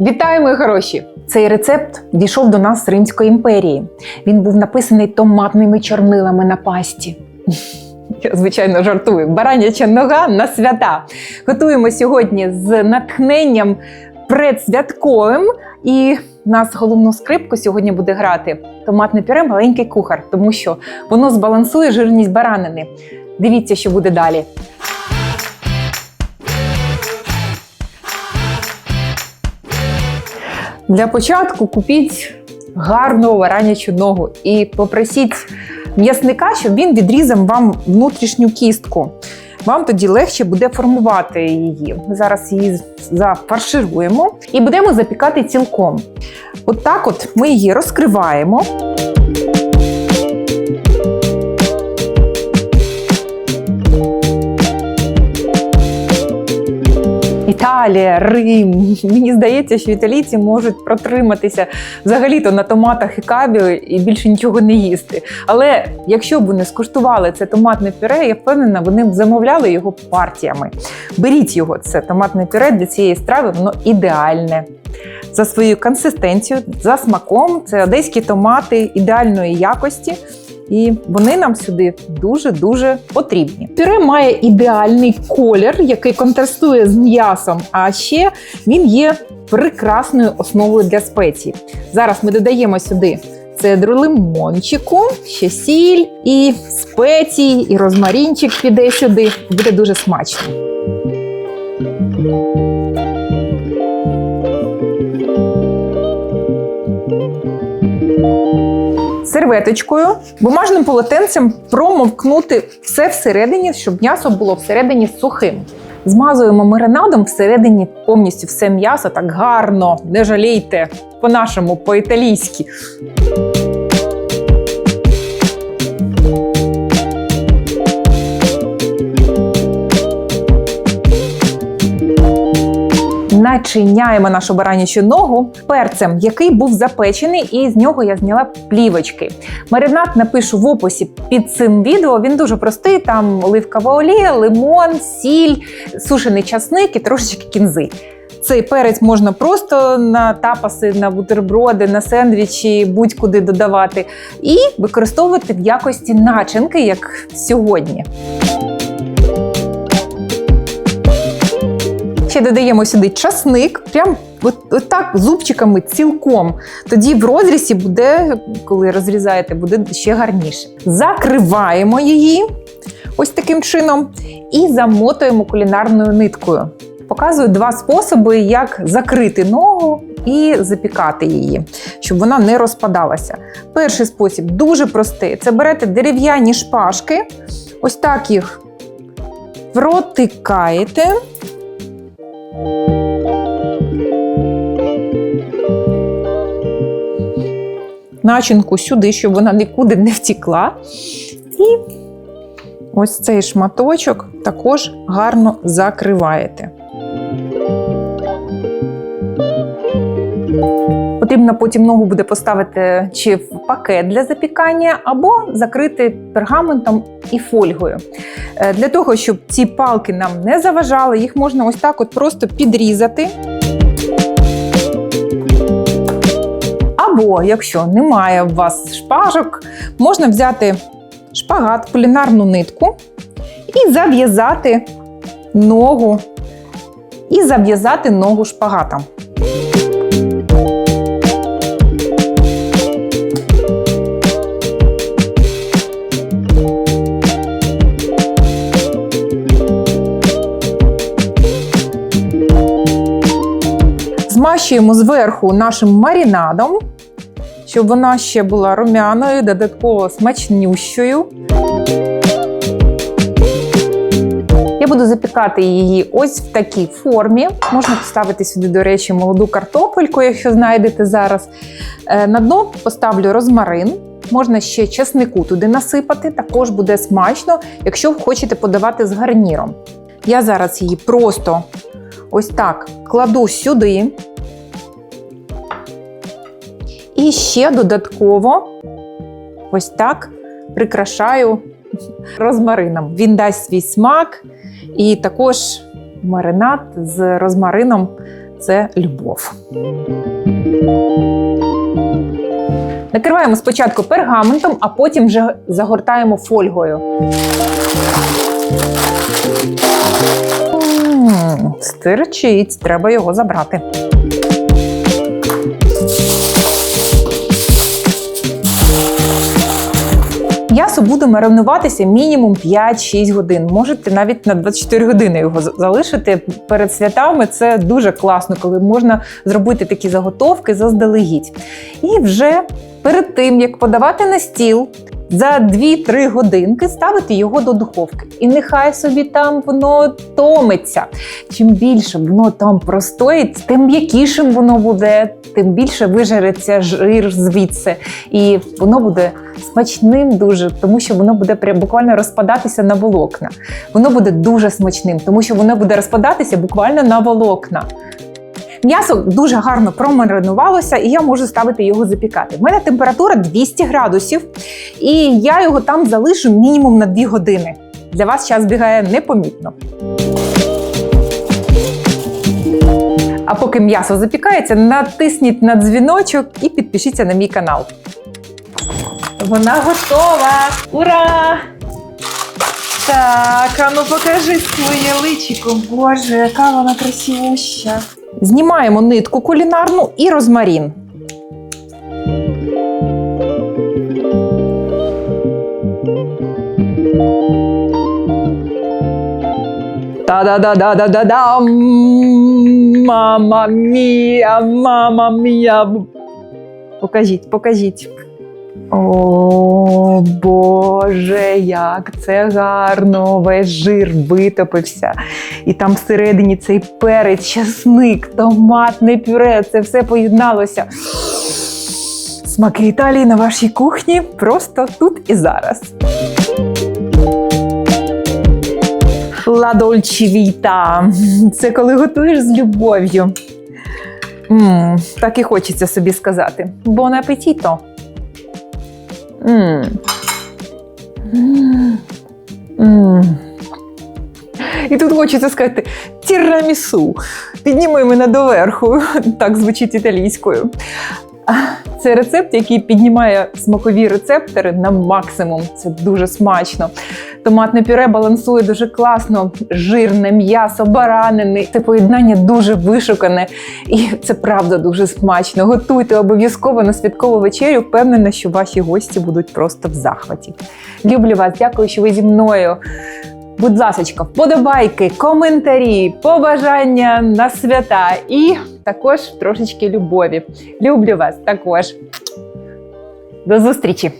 Вітаю, мої хороші! Цей рецепт дійшов до нас з Римської імперії. Він був написаний томатними чорнилами на пасті. Я, звичайно, жартую. Бараняча нога на свята. Готуємо сьогодні з натхненням предсвятковим. І нас головну скрипку сьогодні буде грати томатне пюре маленький кухар, тому що воно збалансує жирність баранини. Дивіться, що буде далі. Для початку купіть гарну варанячу ногу і попросіть м'ясника, щоб він відрізав вам внутрішню кістку. Вам тоді легше буде формувати її. Ми зараз її зафаршируємо і будемо запікати цілком. От так от ми її розкриваємо. Італія, Рим. Мені здається, що італійці можуть протриматися взагалі-то на томатах і кабі і більше нічого не їсти. Але якщо б вони скуштували це томатне пюре, я впевнена, вони б замовляли його партіями. Беріть його, це томатне пюре для цієї страви, воно ідеальне. За своєю консистенцією, за смаком, це одеські томати ідеальної якості. І вони нам сюди дуже-дуже потрібні. Пюре має ідеальний колір, який контрастує з м'ясом, а ще він є прекрасною основою для спецій. Зараз ми додаємо сюди цедру лимончику, ще сіль і спеції, і розмарінчик піде сюди. Буде дуже смачно. Серветочкою, бумажним полотенцем промовкнути все всередині, щоб м'ясо було всередині сухим. Змазуємо маринадом всередині повністю все м'ясо так гарно, не жалійте по-нашому, по-італійськи. Начиняємо нашу баранячу ногу перцем, який був запечений, і з нього я зняла плівочки. Маринад напишу в описі під цим відео. Він дуже простий: там оливкова олія, лимон, сіль, сушений часник і трошечки кінзи. Цей перець можна просто на тапаси, на бутерброди, на сендвічі, будь-куди додавати, і використовувати в якості начинки, як сьогодні. Ще додаємо сюди часник, прям от, от так зубчиками цілком. Тоді в розрізі буде, коли розрізаєте, буде ще гарніше. Закриваємо її ось таким чином і замотуємо кулінарною ниткою. Показую два способи, як закрити ногу і запікати її, щоб вона не розпадалася. Перший спосіб дуже простий: це берете дерев'яні шпажки, ось так їх протикаєте. Начинку сюди, щоб вона нікуди не втікла. І ось цей шматочок також гарно закриваєте. Потрібно потім ногу буде поставити чи в пакет для запікання, або закрити пергаментом і фольгою. Е, Для того, щоб ці палки нам не заважали, їх можна ось так от просто підрізати. Або, якщо немає у вас шпажок, можна взяти шпагат, кулінарну нитку і зав'язати ногу, і зав'язати ногу шпагатом. Змащуємо зверху нашим маринадом, щоб вона ще була румяною, додатково смачнющою. Я буду запікати її ось в такій формі. Можна поставити сюди, до речі, молоду картопельку, якщо знайдете зараз. Е, На дно поставлю розмарин. Можна ще чеснику туди насипати, також буде смачно, якщо хочете подавати з гарніром. Я зараз її просто ось так кладу сюди. І ще додатково ось так прикрашаю розмарином. Він дасть свій смак, і також маринад з розмарином це любов. Накриваємо спочатку пергаментом, а потім вже загортаємо фольгою. Стирчить, треба його забрати. М'ясо буде маринуватися мінімум 5-6 годин. Можете навіть на 24 години його залишити перед святами. Це дуже класно, коли можна зробити такі заготовки заздалегідь. І вже перед тим, як подавати на стіл, за 2-3 годинки ставити його до духовки. І нехай собі там воно томиться. Чим більше воно там простоїть, тим м'якішим воно буде, тим більше вижереться жир звідси. І воно буде смачним дуже, тому що воно буде прям буквально розпадатися на волокна. Воно буде дуже смачним, тому що воно буде розпадатися буквально на волокна. М'ясо дуже гарно промаринувалося, і я можу ставити його запікати. У мене температура 200 градусів, і я його там залишу мінімум на 2 години. Для вас час бігає непомітно. А поки м'ясо запікається, натисніть на дзвіночок і підпишіться на мій канал. Вона готова! Ура! Так, а ну покажи своє личико. Боже, яка вона красивуща. Знімаємо нитку кулінарну і розмарін. Та-да-да-да-да-да-дам! Мама мія, мама мія. Покажіть, покажіть. О, Боже, як це гарно! Весь жир витопився. І там всередині цей перець, часник, томатне пюре. Це все поєдналося. Смаки Італії на вашій кухні просто тут і зараз. Dolce. Це коли готуєш з любов'ю. так і хочеться собі сказати. Бон апетіто. М. М. М. І тут хочеться сказати тірамісу. Підніми мене доверху. Так звучить італійською. Це рецепт, який піднімає смакові рецептори на максимум. Це дуже смачно. Томатне пюре балансує дуже класно, жирне м'ясо, баранини. Це поєднання дуже вишукане, і це правда дуже смачно. Готуйте обов'язково на святкову вечерю. Впевнена, що ваші гості будуть просто в захваті. Люблю вас, дякую, що ви зі мною. Будь ласочка, вподобайки, коментарі, побажання на свята і також трошечки любові. Люблю вас також. До зустрічі!